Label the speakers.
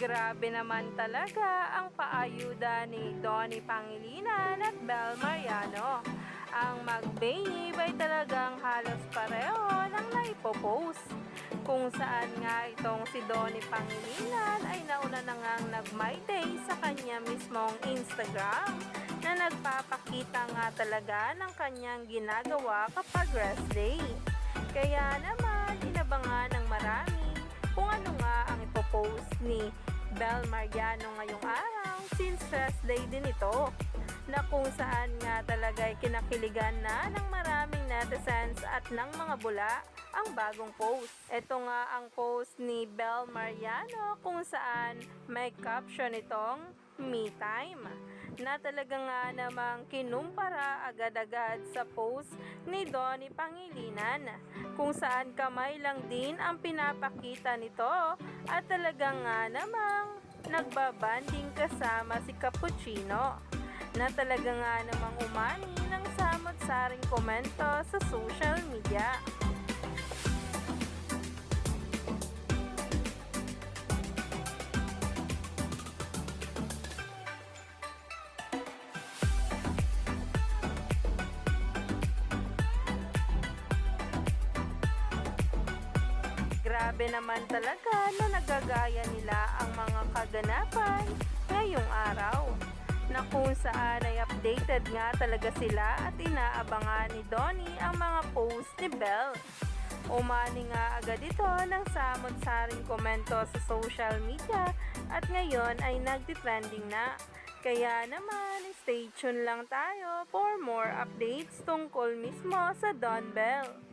Speaker 1: Grabe naman talaga ang paayuda ni Donnie Pangilinan at Bel Mariano. Ang mag-babe ay talagang halos pareho ng naipopost. Kung saan nga itong si Donnie Pangilinan ay nauna na ngang nag-my day sa kanya mismong Instagram na nagpapakita nga talaga ng kanyang ginagawa kapag rest day. Kaya naman, inabangan Bel Mariano ngayong araw since rest day din ito na kung saan nga talaga ay kinakiligan na ng maraming netizens at ng mga bula ang bagong post. Ito nga ang post ni Bel Mariano kung saan may caption itong me time na talaga nga namang kinumpara agad-agad sa post ni Donnie Pangilinan kung saan kamay lang din ang pinapakita nito at talaga nga namang nagbabanding kasama si Cappuccino na talaga nga namang umani ng samot-saring komento sa social media. Grabe naman talaga na nagagaya nila ang mga kaganapan ngayong araw na kung saan ay updated nga talaga sila at inaabangan ni Donnie ang mga post ni Belle. Umani nga agad ito ng samot-saring komento sa social media at ngayon ay nagtitrending na. Kaya naman, stay tuned lang tayo for more updates tungkol mismo sa Don Bell.